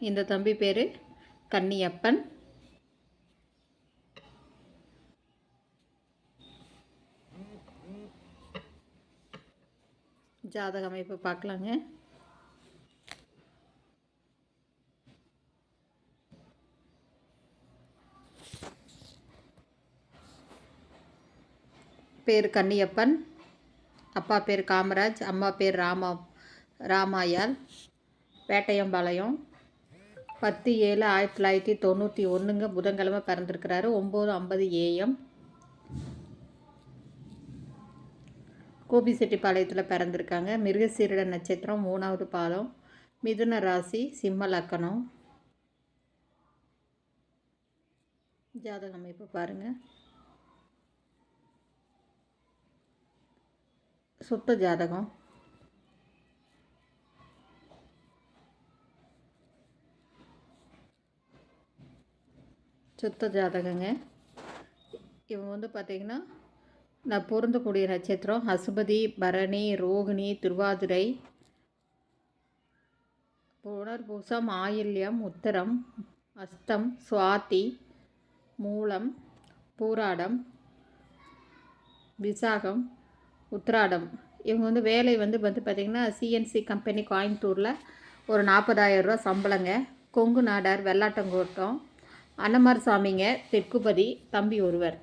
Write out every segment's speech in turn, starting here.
இந்த தம்பி பேர் கன்னியப்பன். ஜாதக அமைப்பு பார்க்கலாங்க. பேர் கன்னியப்பன். அப்பா பேர் காமராஜ் அம்மா பேர் ராமா ராமாயால் வேட்டையம்பாளையம். பத்து ஏழு ஆயிரத்தி தொள்ளாயிரத்தி தொண்ணூற்றி ஒன்றுங்க. புதன்கிழமை பிறந்திருக்கிறாரு. ஒம்பது ஐம்பது ஏஎம் கோபிசெட்டிப்பாளையத்தில் பிறந்திருக்காங்க. மிருகசீரட நட்சத்திரம் மூணாவது பாலம் மிதுன ராசி சிம்ம லக்கணம். ஜாதக அமைப்பு பாருங்கள் சுத்த ஜாதகம். சுத்த ஜாதகங்க. இவங்க வந்து பார்த்திங்கன்னா நான் பொருந்தக்கூடிய நட்சத்திரம் அசுபதி பரணி ரோகிணி திருவாதிரை புனர்பூசம் ஆயில்யம் உத்தரம் அஸ்தம் சுவாதி மூலம் பூராடம் விசாகம் உத்ராடம் இவங்க வந்து வேலை வந்து வந்து பார்த்திங்கன்னா சிஎன்சி கம்பெனி கோயம்புத்தூரில் ஒரு நாற்பதாயிரரூவா சம்பளங்க. கொங்கு நாடார் வெள்ளாட்டங்கோட்டம் அன்னமார் சாமிங்க தெற்குபதி தம்பி ஒருவர்.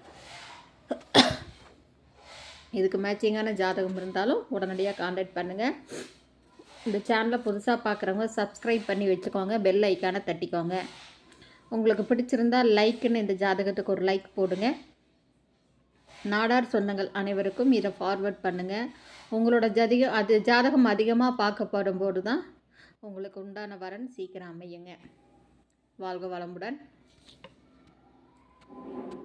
இதுக்கு மேட்சிங்கான ஜாதகம் இருந்தாலும் உடனடியாக காண்டாக்ட் பண்ணுங்கள் இந்த சேனலை புதுசாக பார்க்குறவங்க சப்ஸ்கிரைப் பண்ணி வச்சுக்கோங்க பெல் ஐக்கானை தட்டிக்கோங்க. உங்களுக்கு பிடிச்சிருந்தால் லைக்குன்னு இந்த ஜாதகத்துக்கு ஒரு லைக் போடுங்க. நாடார் சொந்தங்கள் அனைவருக்கும் இதை ஃபார்வர்ட் பண்ணுங்கள் உங்களோட ஜதிகம் அது ஜாதகம் அதிகமாக பார்க்கப்படும் போது தான் உங்களுக்கு உண்டான வரன் சீக்கிரம் அமையுங்க. வாழ்க வளமுடன். Thank you.